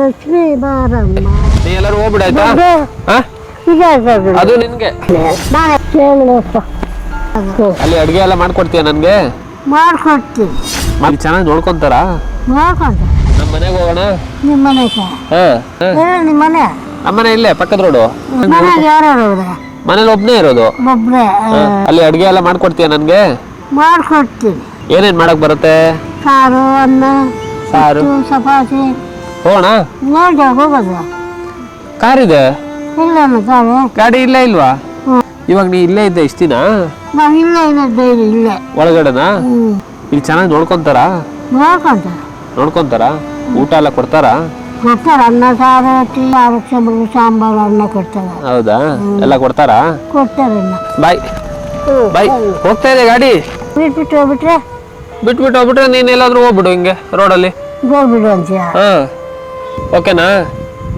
ಲಕ್ಷ್ಮೀ ಬಾರಮ್ಮ. ನೀ ಎಲ್ಲರೂ ಹೋಗ್ಬಿಡಾಯ್ತಾ ಹಾ? ಈಗ ಅದು ನಿನ್ಗೆ. ಕೇಳಪ್ಪ ಅಲ್ಲಿ ಅಡ್ಗೆ ಎಲ್ಲ ಮಾಡ್ಕೊಡ್ತೀಯ ನನ್ಗೆ? ಮಾಡ್ಕೊಡ್ತೀನಿ. ಅಲ್ಲಿ ಚೆನ್ನಾಗಿ ನೋಡ್ಕೊಂತಾರ? ಮಾಡ್ಕೊಂತ ನಮ್ಮ ಮನೆಗೆ ಹೋಗೋಣ. ನಿಮ್ಮ ಮನೆಗೆ? ಹಾ ಹಾ. ನಿಮ್ಮ ಮನೆ? ನಮ್ಮ ಮನೆ ಇಲ್ಲೇ ಪಕ್ಕದ ರೋಡು. ಮನೆಗೆ ಯಾರ್ಯಾರು ಹೋದ್ರೆ ಮನೇಲಿ ಒಬ್ನೇ ಇರೋದು. ಒಬ್ರೆ ಹಾ. ಅಲ್ಲಿ ಅಡ್ಗೆ ಎಲ್ಲ ಮಾಡ್ಕೊಡ್ತೀಯ ನನ್ಗೆ? ಮಾಡ್ಕೊಡ್ತೀನಿ. ಏನೇನ್ ಮಾಡಕ್ ಬರುತ್ತೆ? ಸಾರು ಅನ್ನ. ಸಾರು ಚಪಾತಿ ಹೋಗೋಣ? ನೋಡ್ದೆ ಹೋಗೋದು. ಕಾರ್ ಇದೆ ಇಲ್ಲ ಸಾರು ಗಾಡಿ ಇಲ್ಲೇ ಇಲ್ವಾ? ಇವಾಗ ನೀ ಇಲ್ಲೇ ಇದ್ದೆ ಇಷ್ಟಿನ ನಾವು ಇಲ್ಲೇ ಇರೋದು ಡೈಲಿ ಇಲ್ಲೇ. ಒಳಗಡೆನಾ? ಇಲ್ಲಿ ಚೆನ್ನಾಗಿ ನೋಡ್ಕೊಂತಾರ? ನೋಡ್ಕೊಂತ. ನೋಡ್ಕೊಂತಾರ? ಊಟ ಎಲ್ಲ ಕೊಡ್ತಾರ? ಕೊಡ್ತಾರೆ ಅನ್ನ ಸಾರು ಟೀ ಆರಕ್ಷ ಸಾಂಬಾರು ಅನ್ನ ಕೊಡ್ತಾರೆ. ಹೌದಾ? ಎಲ್ಲ ಕೊಡ್ತಾರಾ? ಕೊಡ್ತಾರೆ ಅನ್ನ ಬಾಯ್. ಬಾಯ್. ಹೋಗ್ತಾ ಇದೆ ಗಾಡಿ. ಬಿಟ್ಬಿಟ್ಟು ಹೋಗ್ಬಿಟ್ರೆ? ಬಿಟ್ಬಿಟ್ಟು ಹೋಗ್ಬಿಟ್ರೆ ನೀನ್ ಎಲ್ಲಾದ್ರೂ ಹೋಗ್ಬಿಡು ಹಿಂಗೆ ರೋಡಲ್ಲಿ. ಹೋಗ್ಬಿಡು ಅಂತೀಯ ಹಾ ಓಕೆನಾ?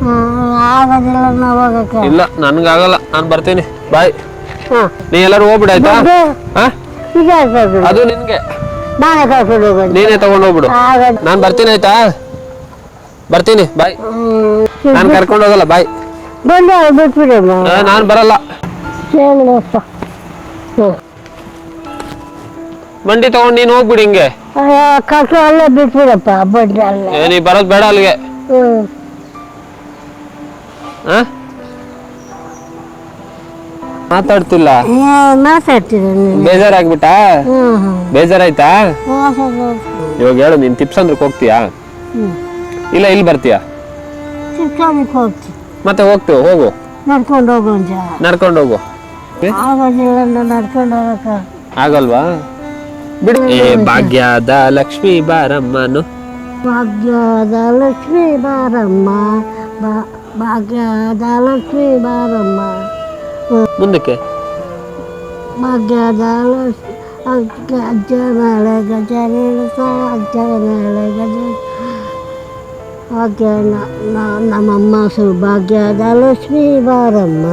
ಹ್ಮ್, ಆಗೋದಿಲ್ಲ ನಾವು ಹೋಗಕ್ಕೆ. ಇಲ್ಲ ನನ್ಗಾಗಲ್ಲ ನಾನು ಬರ್ತೀನಿ. ಬಾಯ್. ಹಾಂ. ನೀ ಎಲ್ಲರೂ ಹೋಗ್ಬಿಡು ಆಯ್ತಾ? ಹಾ? ಈಗ ಅದು? ನಿನ್ಗೆ. ನಾನೇ ಕರ್ಕೊಂಡು ಹೋಗೋದು. ನೀನೇ ತಗೊಂಡು ಹೋಗ್ಬಿಡು. ಆಗೋದು. ನಾನು ಬರ್ತೀನಿ ಆಯ್ತಾ? ಬರ್ತೀನಿ ಬಾಯ್. ನಾನು ಕರ್ಕೊಂಡು ಹೋಗಲ್ಲ ಬಾಯ್. ಬಂದು ಬಿಟ್ಬಿಡಮ್ಮ ನಾನು ಬರಲ್ಲ. ಹೇಳಪ್ಪ ಹ್ಞೂ ಬಂಡಿ ತಗೊಂಡು ನೀನು ಹೋಗ್ಬಿಡಿ ಹಿಂಗೆ. ಕರ್ಕೊಂಡು ಅಲ್ಲೇ ಬಿಟ್ಬಿಡಪ್ಪ ಬಡ್ಡಿ ಅಲ್ಲೇ. ಏ, ನೀ ಬರೋದು ಬೇಡ ಅಲ್ಲಿಗೆ. ಹ್ಞೂ ಹಾ ಮಾತಾಡ್ತಿಲ್ಲ? ಏ ಬೇಜಾರಾಗ್ಬಿಟ್ಟಾ? ಹ್ಞೂ ಬೇಜಾರಾಯ್ತಾ? ಇವಾಗ ಹೇಳು ನೀನ್ ಟಿಪ್ಸ್ ಅಂದ್ರೆ ಹೋಗ್ತೀಯಾ? ಇಲ್ಲ ಇಲ್ಲಿ ಬರ್ತೀಯಾ? ಹೋಗ್ತೀನಿ. ಮತ್ತೆ ಹೋಗ್ತೀವಿ ಹೋಗು. ನಡ್ಕೊಂಡು ಹೋಗು ನಡ್ಕೊಂಡು ಹೋಗು. ಆಗೋದಿಲ್ಲ ನಾನು ನಡ್ಕೊಂಡು ಹೋಗಕ್ಕೆ. ಆಗಲ್ವಾ? ಬಿಡು ಏ ಭಾಗ್ಯದ ಲಕ್ಷ್ಮಿ ಬಾರಮ್ಮನು. ಭಾಗ್ಯದ ಲಕ್ಷ್ಮಿ ಬಾರಮ್ಮ ಬಾ- ಭಾಗ್ಯದ ಲಕ್ಷ್ಮಿ ಬಾರಮ್ಮ. ಮುಂದಕ್ಕೆ. ಭಾಗ್ಯದ ಲಕ್ಷ್ಮಿ ಅಜ್ಜ ಅಜ್ಜ ನಾಳೆ ಗಜ. ಭಾಗ್ಯ ನ- ನ- ನಮ್ಮಮ್ಮ ಸು ಭಾಗ್ಯದ ಲಕ್ಷ್ಮೀ ಬಾರಮ್ಮ.